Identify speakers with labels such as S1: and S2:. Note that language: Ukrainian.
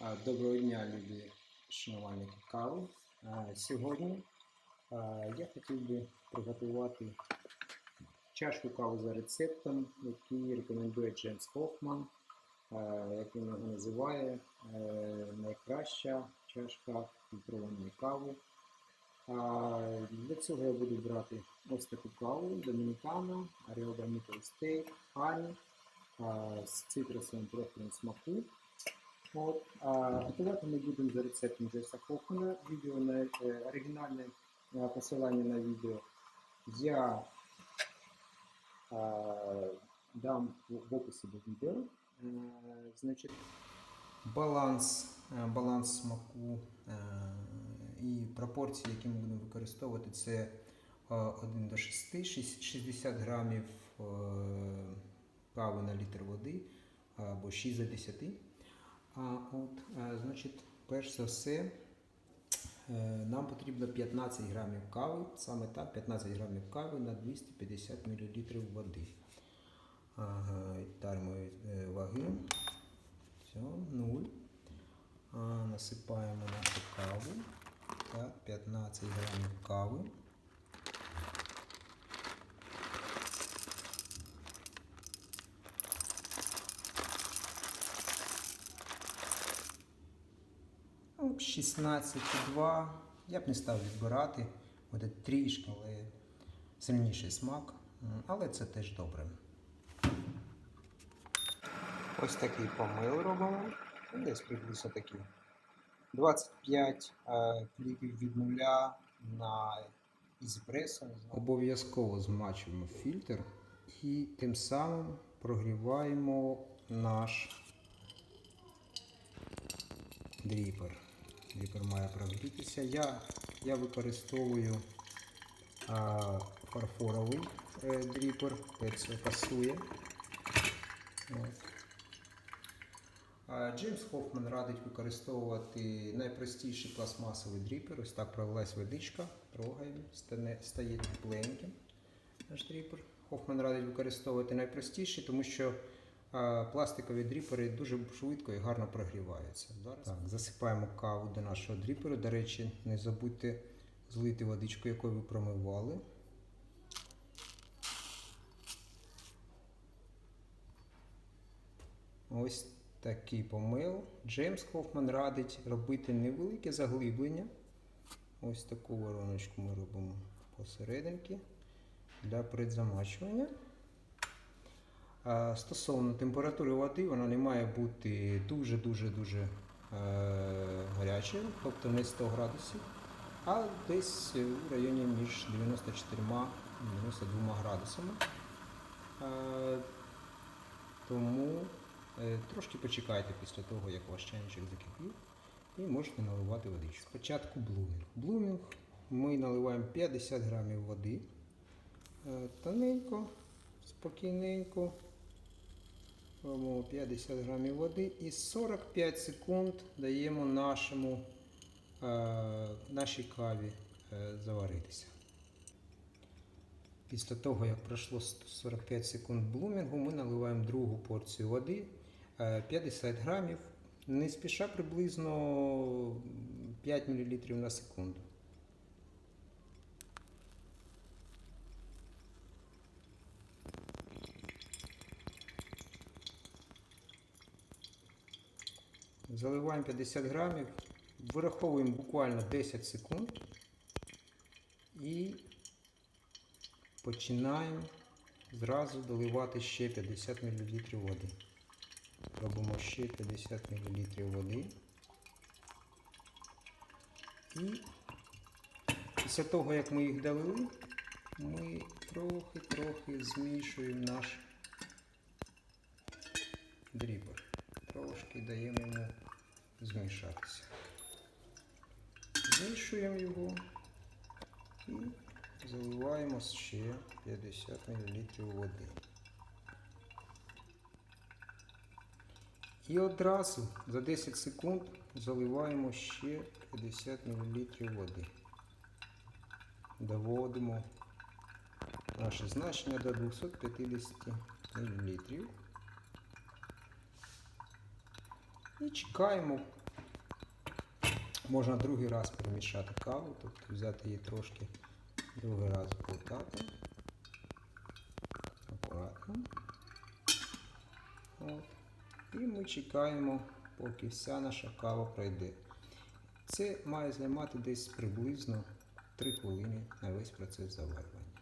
S1: Доброго дня, любі шанувальники кави. Сьогодні я хотів би приготувати чашку кави за рецептом, який рекомендує Джеймс Хофман, а, як він його називає, е, найкраща чашка фільтрованої кави. Для цього я буду брати ось таку каву Домінікана, Аріоба Мітл Стейк, Хані з цитрусовим профілем смаку. От, а готувати ми будемо за рецептом Джейса Хофмана. Відео на е, оригінальне е, посилання на відео я е, дам в, описі до відео. Е, значить, баланс, е, баланс смаку е, і пропорції, які ми будемо використовувати, це е, 1 до 6, 60 грамів кави на літр води або 6 до 10. А, от, е, значить, перш за все, е, нам потрібно 15 грамів кави, саме так, 15 грамів кави на 250 мл води. Ага, е, ваги. Все, 0. А, насипаємо нашу каву. Так, 15 грамів кави. 16,2. Я б не став відбирати. Буде трішки, але сильніший смак. Але це теж добре. Ось такий помил робимо. Десь приблизно такий. 25 е, кліків від нуля на EasyPress. Обов'язково змачуємо фільтр і тим самим прогріваємо наш дріпер. Дріпер має прогрітися. Я, я використовую а, фарфоровий е, дріпер, це пасує. От. Джеймс Хофман радить використовувати найпростіший пластмасовий дріпер. Ось так пролилась водичка, трогаємо, стає тепленьким наш дріпер. Хофман радить використовувати найпростіший, тому що пластикові дріпери дуже швидко і гарно прогріваються. Зараз так, засипаємо каву до нашого дріперу. До речі, не забудьте злити водичку, якою ви промивали. Ось такий помил. Джеймс Хофман радить робити невелике заглиблення. Ось таку вороночку ми робимо посерединки для предзамачування. Стосовно температури води, вона не має бути дуже-дуже-дуже е, гарячою, тобто не 100 градусів, а десь в районі між 94 і 92 градусами. Е, тому е, трошки почекайте після того, як ваш чайничок закипів, і можете наливати водичку. Спочатку блумінг. Блумінг ми наливаємо 50 грамів води. Тоненько, спокійненько. Робимо 50 грамів води і 45 секунд даємо нашому, е, нашій каві е, заваритися. Після того, як пройшло 45 секунд блумінгу, ми наливаємо другу порцію води е, 50 грамів, не спіша приблизно 5 мл на секунду. Заливаємо 50 грамів, вираховуємо буквально 10 секунд і починаємо зразу доливати ще 50 мл води. Робимо ще 50 мл води. І після того, як ми їх долили, ми трохи-трохи змішуємо наш дрібер. Трошки даємо йому змішатися. Змішуємо його і заливаємо ще 50 мл води. І одразу за 10 секунд заливаємо ще 50 мл води. Доводимо наше значення до 250 мл. І чекаємо Можна другий раз перемішати каву, тобто взяти її трошки другий раз полтати. Акуратно. От. І ми чекаємо, поки вся наша кава пройде. Це має займати десь приблизно 3 хвилини на весь процес заварювання.